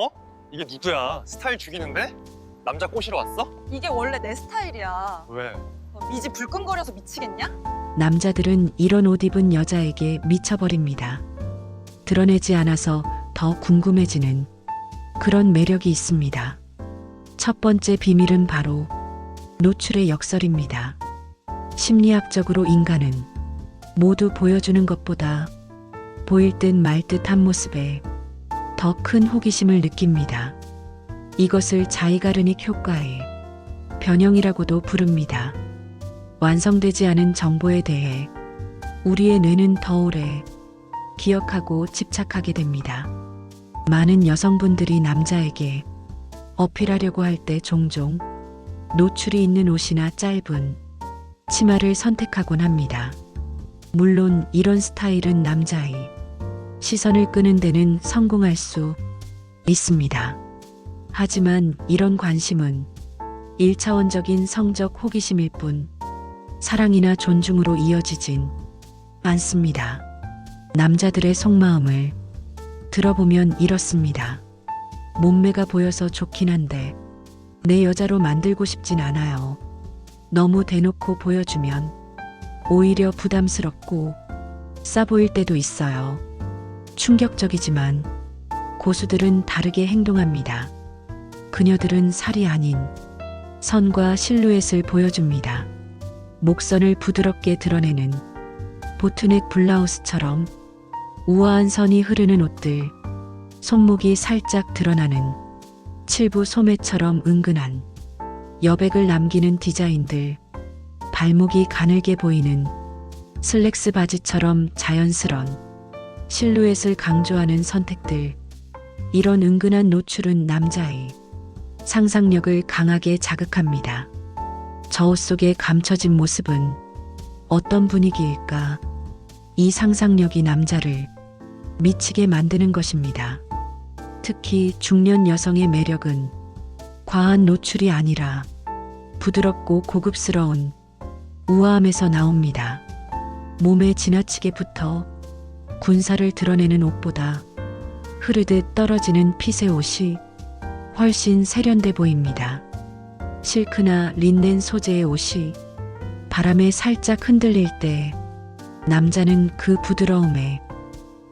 어? 이게 누구야? 스타일 죽이는데? 남자 꼬시러 왔어? 이게 원래 내 스타일이야. 왜? 너 미지 불끈거려서 미치겠냐? 남자들은 이런 옷 입은 여자에게 미쳐버립니다. 드러내지 않아서 더 궁금해지는 그런 매력이 있습니다. 첫 번째 비밀은 바로 노출의 역설입니다. 심리학적으로 인간은 모두 보여주는 것보다 보일 듯 말 듯한 모습에 더 큰 호기심을 느낍니다. 이것을 자이가르닉 효과의 변형이라고도 부릅니다. 완성되지 않은 정보에 대해 우리의 뇌는 더 오래 기억하고 집착하게 됩니다. 많은 여성분들이 남자에게 어필하려고 할 때 종종 노출이 있는 옷이나 짧은 치마를 선택하곤 합니다. 물론 이런 스타일은 남자의 시선을 끄는 데는 성공할 수 있습니다. 하지만 이런 관심은 1차원적인 성적 호기심일 뿐 사랑이나 존중으로 이어지진 않습니다. 남자들의 속마음을 들어보면 이렇습니다. 몸매가 보여서 좋긴 한데 내 여자로 만들고 싶진 않아요. 너무 대놓고 보여주면 오히려 부담스럽고 싸 보일 때도 있어요. 충격적이지만 고수들은 다르게 행동합니다. 그녀들은 살이 아닌 선과 실루엣을 보여줍니다. 목선을 부드럽게 드러내는 보트넥 블라우스처럼 우아한 선이 흐르는 옷들, 손목이 살짝 드러나는 칠부 소매처럼 은근한 여백을 남기는 디자인들, 발목이 가늘게 보이는 슬랙스 바지처럼 자연스런 실루엣을 강조하는 선택들, 이런 은근한 노출은 남자의 상상력을 강하게 자극합니다. 저 옷 속에 감춰진 모습은 어떤 분위기일까? 이 상상력이 남자를 미치게 만드는 것입니다. 특히 중년 여성의 매력은 과한 노출이 아니라 부드럽고 고급스러운 우아함에서 나옵니다. 몸에 지나치게 붙어 군사를 드러내는 옷보다 흐르듯 떨어지는 핏의 옷이 훨씬 세련돼 보입니다. 실크나 린넨 소재의 옷이 바람에 살짝 흔들릴 때 남자는 그 부드러움에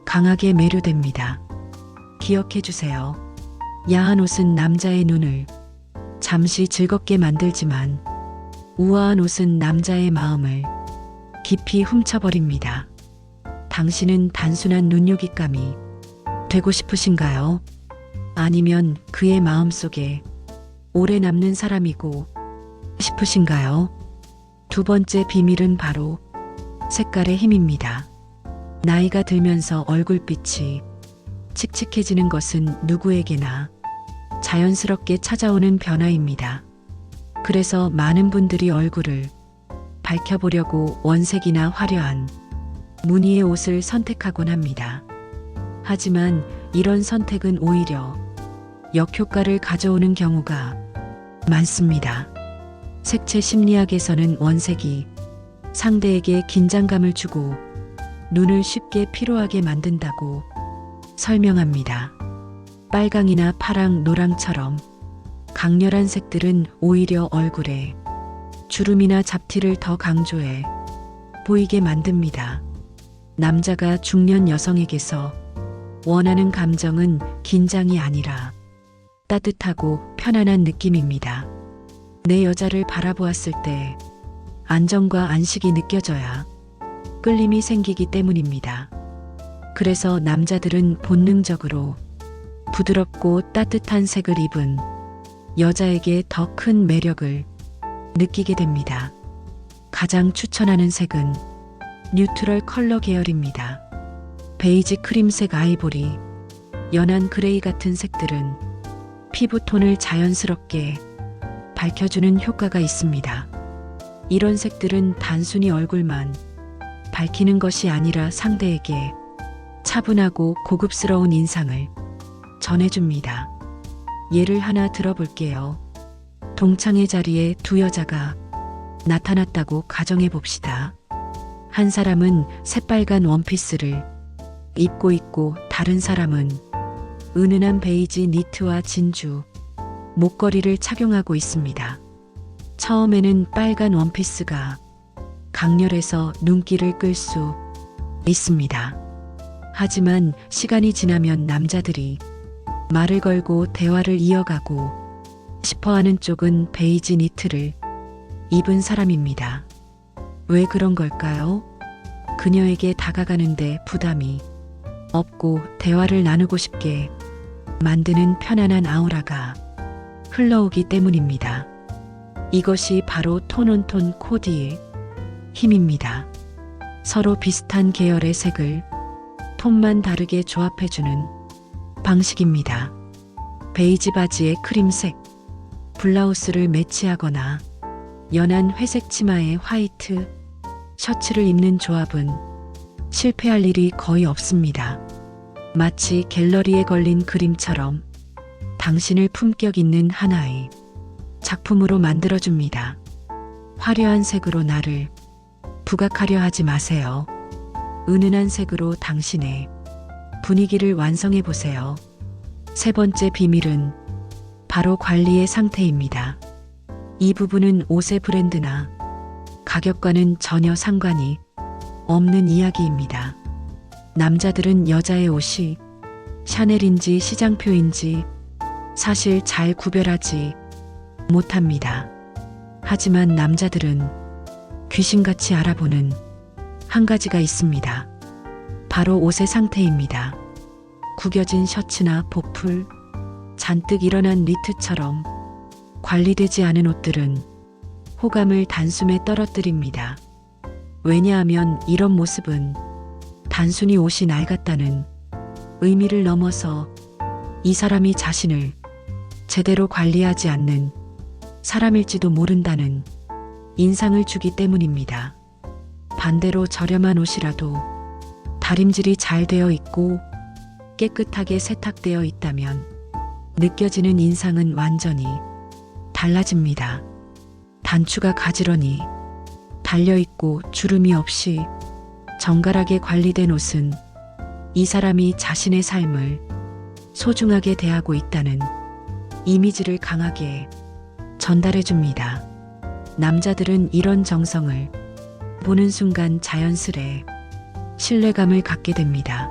강하게 매료됩니다. 기억해 주세요. 야한 옷은 남자의 눈을 잠시 즐겁게 만들지만 우아한 옷은 남자의 마음을 깊이 훔쳐버립니다. 당신은 단순한 눈요깃감이 되고 싶으신가요? 아니면 그의 마음 속에 오래 남는 사람이고 싶으신가요? 두 번째 비밀은 바로 색깔의 힘입니다. 나이가 들면서 얼굴빛이 칙칙해지는 것은 누구에게나 자연스럽게 찾아오는 변화입니다. 그래서 많은 분들이 얼굴을 밝혀보려고 원색이나 화려한 무늬의 옷을 선택하곤 합니다. 하지만 이런 선택은 오히려 역효과를 가져오는 경우가 많습니다. 색채 심리학에서는 원색이 상대에게 긴장감을 주고 눈을 쉽게 피로하게 만든다고 설명합니다. 빨강이나 파랑, 노랑처럼 강렬한 색들은 오히려 얼굴에 주름이나 잡티를 더 강조해 보이게 만듭니다. 남자가 중년 여성에게서 원하는 감정은 긴장이 아니라 따뜻하고 편안한 느낌입니다. 내 여자를 바라보았을 때 안정과 안식이 느껴져야 끌림이 생기기 때문입니다. 그래서 남자들은 본능적으로 부드럽고 따뜻한 색을 입은 여자에게 더 큰 매력을 느끼게 됩니다. 가장 추천하는 색은 뉴트럴 컬러 계열입니다. 베이지 크림색 아이보리, 연한 그레이 같은 색들은 피부톤을 자연스럽게 밝혀주는 효과가 있습니다. 이런 색들은 단순히 얼굴만 밝히는 것이 아니라 상대에게 차분하고 고급스러운 인상을 전해줍니다. 예를 하나 들어볼게요. 동창의 자리에 두 여자가 나타났다고 가정해 봅시다. 한 사람은 새빨간 원피스를 입고 있고 다른 사람은 은은한 베이지 니트와 진주, 목걸이를 착용하고 있습니다. 처음에는 빨간 원피스가 강렬해서 눈길을 끌 수 있습니다. 하지만 시간이 지나면 남자들이 말을 걸고 대화를 이어가고 싶어 하는 쪽은 베이지 니트를 입은 사람입니다. 왜 그런 걸까요? 그녀에게 다가가는데 부담이 없고 대화를 나누고 싶게 만드는 편안한 아우라가 흘러오기 때문입니다. 이것이 바로 톤온톤 코디의 힘입니다. 서로 비슷한 계열의 색을 톤만 다르게 조합해주는 방식입니다. 베이지 바지에 크림색, 블라우스를 매치하거나 연한 회색 치마에 화이트 셔츠를 입는 조합은 실패할 일이 거의 없습니다. 마치 갤러리에 걸린 그림처럼 당신을 품격 있는 하나의 작품으로 만들어줍니다. 화려한 색으로 나를 부각하려 하지 마세요. 은은한 색으로 당신의 분위기를 완성해 보세요. 세 번째 비밀은 바로 관리의 상태입니다. 이 부분은 옷의 브랜드나 가격과는 전혀 상관이 없는 이야기입니다. 남자들은 여자의 옷이 샤넬인지 시장표인지 사실 잘 구별하지 못합니다. 하지만 남자들은 귀신같이 알아보는 한 가지가 있습니다. 바로 옷의 상태입니다. 구겨진 셔츠나 보풀, 잔뜩 일어난 니트처럼 관리되지 않은 옷들은 호감을 단숨에 떨어뜨립니다. 왜냐하면 이런 모습은 단순히 옷이 낡았다는 의미를 넘어서 이 사람이 자신을 제대로 관리하지 않는 사람일지도 모른다는 인상을 주기 때문입니다. 반대로 저렴한 옷이라도 다림질이 잘 되어 있고 깨끗하게 세탁되어 있다면 느껴지는 인상은 완전히 달라집니다. 단추가 가지런히 달려있고 주름이 없이 정갈하게 관리된 옷은 이 사람이 자신의 삶을 소중하게 대하고 있다는 이미지를 강하게 전달해 줍니다. 남자들은 이런 정성을 보는 순간 자연스레 신뢰감을 갖게 됩니다.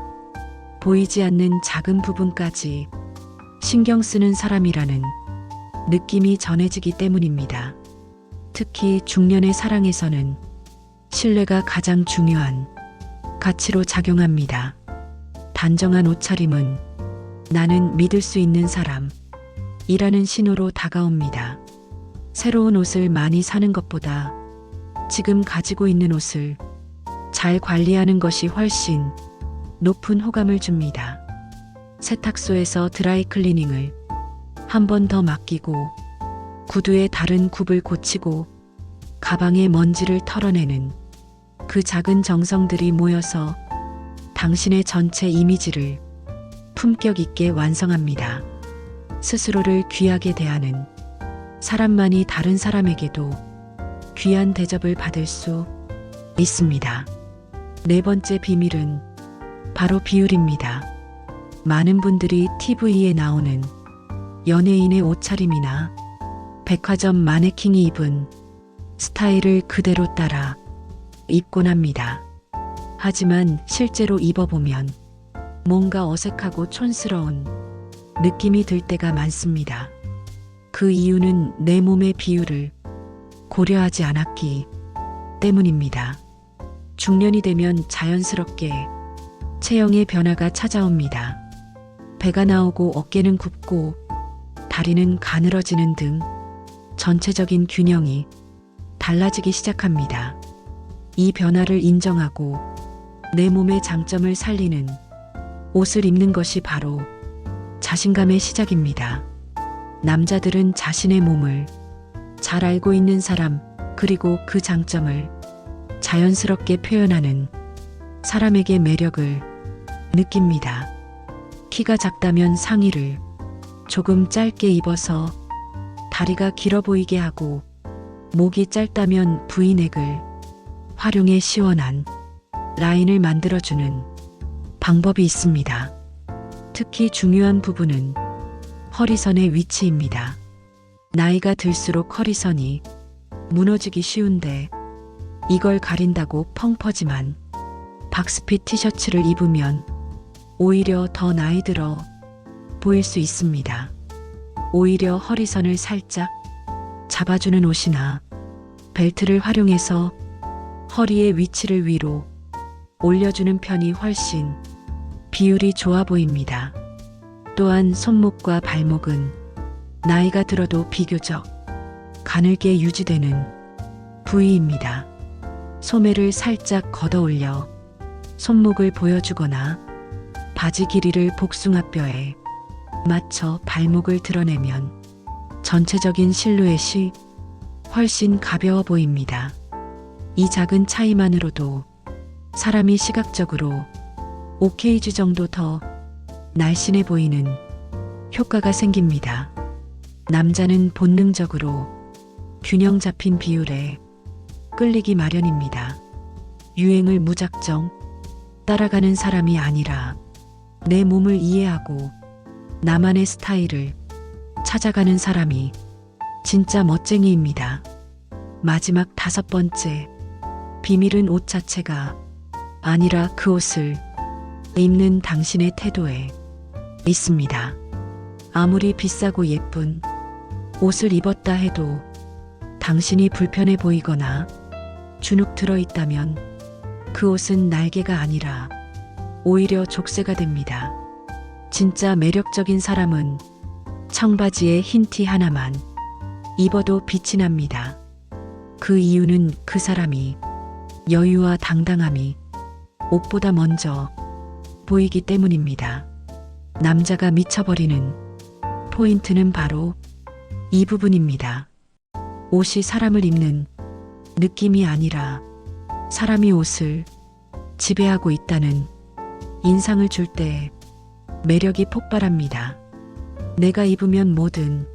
보이지 않는 작은 부분까지 신경 쓰는 사람이라는 느낌이 전해지기 때문입니다. 특히 중년의 사랑에서는 신뢰가 가장 중요한 가치로 작용합니다. 단정한 옷차림은 나는 믿을 수 있는 사람 이라는 신호로 다가옵니다. 새로운 옷을 많이 사는 것보다 지금 가지고 있는 옷을 잘 관리하는 것이 훨씬 높은 호감을 줍니다. 세탁소에서 드라이 클리닝을 한 번 더 맡기고 구두의 다른 굽을 고치고 가방의 먼지를 털어내는 그 작은 정성들이 모여서 당신의 전체 이미지를 품격 있게 완성합니다. 스스로를 귀하게 대하는 사람만이 다른 사람에게도 귀한 대접을 받을 수 있습니다. 네 번째 비밀은 바로 비율입니다. 많은 분들이 TV에 나오는 연예인의 옷차림이나 백화점 마네킹이 입은 스타일을 그대로 따라 입곤 합니다. 하지만 실제로 입어보면 뭔가 어색하고 촌스러운 느낌이 들 때가 많습니다. 그 이유는 내 몸의 비율을 고려하지 않았기 때문입니다. 중년이 되면 자연스럽게 체형의 변화가 찾아옵니다. 배가 나오고 어깨는 굽고 다리는 가늘어지는 등 전체적인 균형이 달라지기 시작합니다. 이 변화를 인정하고 내 몸의 장점을 살리는 옷을 입는 것이 바로 자신감의 시작입니다. 남자들은 자신의 몸을 잘 알고 있는 사람 그리고 그 장점을 자연스럽게 표현하는 사람에게 매력을 느낍니다. 키가 작다면 상의를 조금 짧게 입어서 다리가 길어 보이게 하고 목이 짧다면 브이넥을 활용해 시원한 라인을 만들어주는 방법이 있습니다. 특히 중요한 부분은 허리선의 위치입니다. 나이가 들수록 허리선이 무너지기 쉬운데 이걸 가린다고 펑퍼짐한 박스핏 티셔츠를 입으면 오히려 더 나이 들어 보일 수 있습니다. 오히려 허리선을 살짝 잡아주는 옷이나 벨트를 활용해서 허리의 위치를 위로 올려주는 편이 훨씬 비율이 좋아 보입니다. 또한 손목과 발목은 나이가 들어도 비교적 가늘게 유지되는 부위입니다. 소매를 살짝 걷어 올려 손목을 보여주거나 바지 길이를 복숭아뼈에 맞춰 발목을 드러내면 전체적인 실루엣이 훨씬 가벼워 보입니다. 이 작은 차이만으로도 사람이 시각적으로 5kg 정도 더 날씬해 보이는 효과가 생깁니다. 남자는 본능적으로 균형 잡힌 비율에 끌리기 마련입니다. 유행을 무작정 따라가는 사람이 아니라 내 몸을 이해하고 나만의 스타일을 찾아가는 사람이 진짜 멋쟁이입니다. 마지막 다섯 번째. 비밀은 옷 자체가 아니라 그 옷을 입는 당신의 태도에 있습니다. 아무리 비싸고 예쁜 옷을 입었다 해도 당신이 불편해 보이거나 주눅 들어 있다면 그 옷은 날개가 아니라 오히려 족쇄가 됩니다. 진짜 매력적인 사람은 청바지에 흰 티 하나만 입어도 빛이 납니다. 그 이유는 그 사람이 여유와 당당함이 옷보다 먼저 보이기 때문입니다. 남자가 미쳐버리는 포인트는 바로 이 부분입니다. 옷이 사람을 입는 느낌이 아니라 사람이 옷을 지배하고 있다는 인상을 줄 때 매력이 폭발합니다. 내가 입으면 뭐든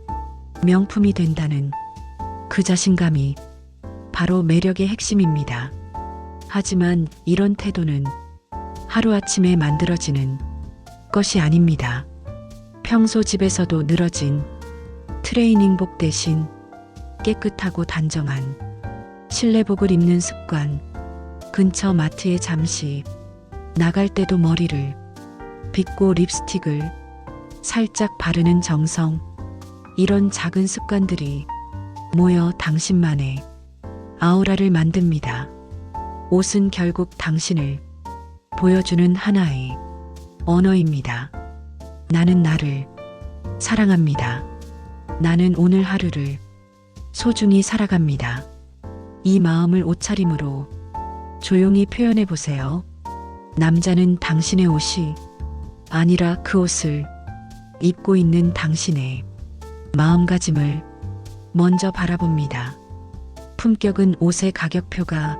명품이 된다는 그 자신감이 바로 매력의 핵심입니다. 하지만 이런 태도는 하루아침에 만들어지는 것이 아닙니다. 평소 집에서도 늘어진 트레이닝복 대신 깨끗하고 단정한 실내복을 입는 습관, 근처 마트에 잠시 나갈 때도 머리를 빗고 립스틱을 살짝 바르는 정성, 이런 작은 습관들이 모여 당신만의 아우라를 만듭니다. 옷은 결국 당신을 보여주는 하나의 언어입니다. 나는 나를 사랑합니다. 나는 오늘 하루를 소중히 살아갑니다. 이 마음을 옷차림으로 조용히 표현해 보세요. 남자는 당신의 옷이 아니라 그 옷을 입고 있는 당신의 마음가짐을 먼저 바라봅니다. 품격은 옷의 가격표가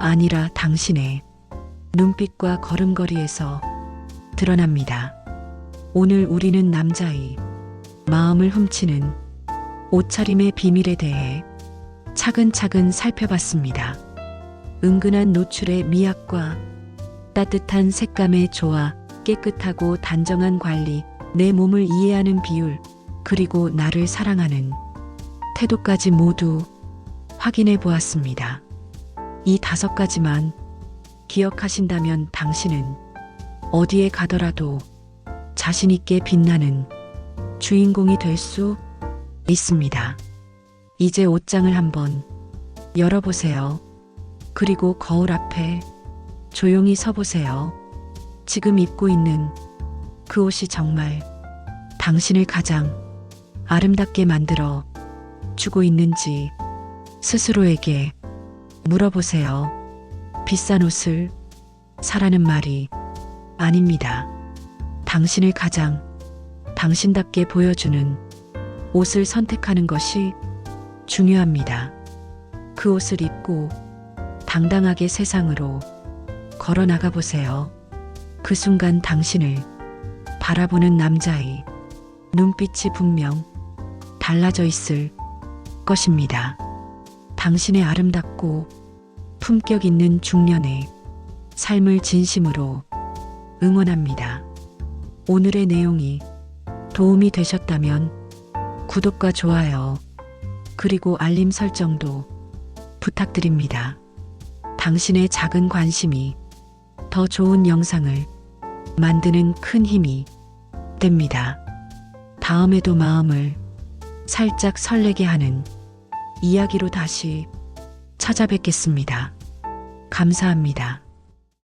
아니라 당신의 눈빛과 걸음걸이에서 드러납니다. 오늘 우리는 남자의 마음을 훔치는 옷차림의 비밀에 대해 차근차근 살펴봤습니다. 은근한 노출의 미학과 따뜻한 색감의 조화, 깨끗하고 단정한 관리, 내 몸을 이해하는 비율, 그리고 나를 사랑하는 태도까지 모두 확인해 보았습니다. 이 다섯 가지만 기억하신다면 당신은 어디에 가더라도 자신있게 빛나는 주인공이 될 수 있습니다. 이제 옷장을 한번 열어보세요. 그리고 거울 앞에 조용히 서보세요. 지금 입고 있는 그 옷이 정말 당신을 가장 아름답게 만들어 주고 있는지 스스로에게 물어보세요. 비싼 옷을 사라는 말이 아닙니다. 당신을 가장 당신답게 보여주는 옷을 선택하는 것이 중요합니다. 그 옷을 입고 당당하게 세상으로 걸어 나가 보세요. 그 순간 당신을 바라보는 남자의 눈빛이 분명 달라져 있을 것입니다. 당신의 아름답고 품격 있는 중년의 삶을 진심으로 응원합니다. 오늘의 내용이 도움이 되셨다면 구독과 좋아요, 그리고 알림 설정도 부탁드립니다. 당신의 작은 관심이 더 좋은 영상을 만드는 큰 힘이 됩니다. 다음에도 마음을 살짝 설레게 하는 이야기로 다시 찾아뵙겠습니다. 감사합니다.